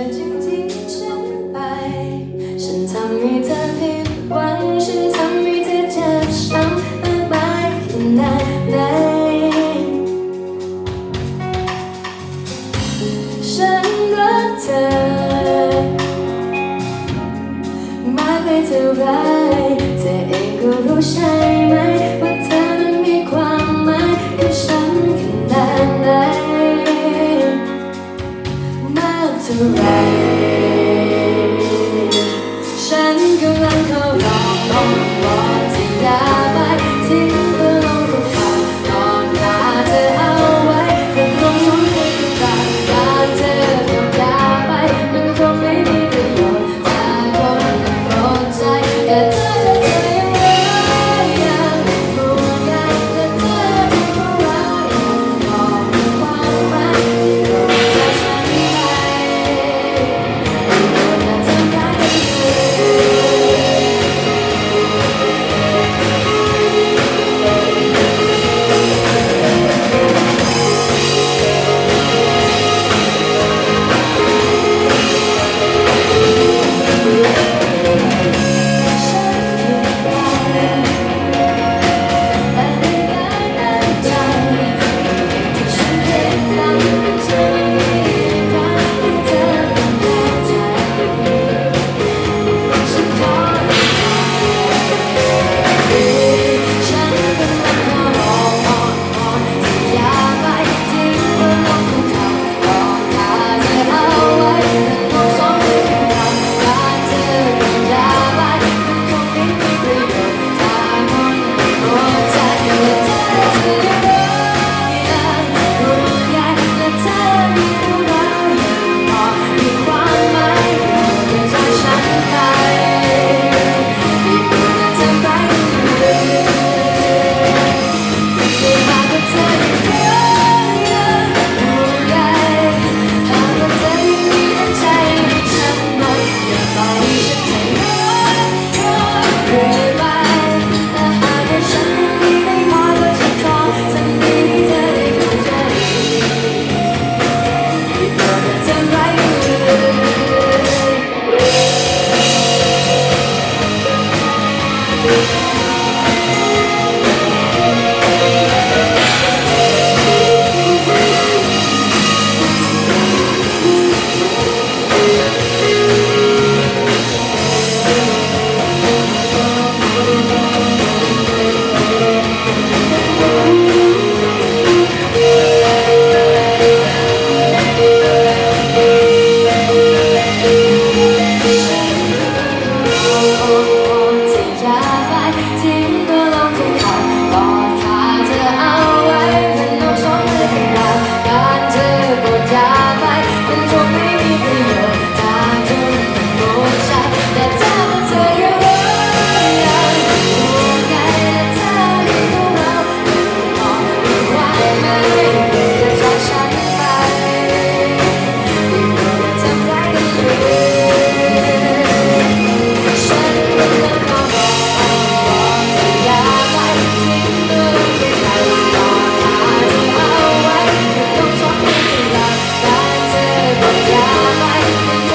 อจึงทิ้งฉันไป ฉันทำให้เธอผิดหวัง ฉันทำให้เธอเจ็บช้ำมากมขนาดไหนฉันรักเธอมากไปเท่าไร around. nobody.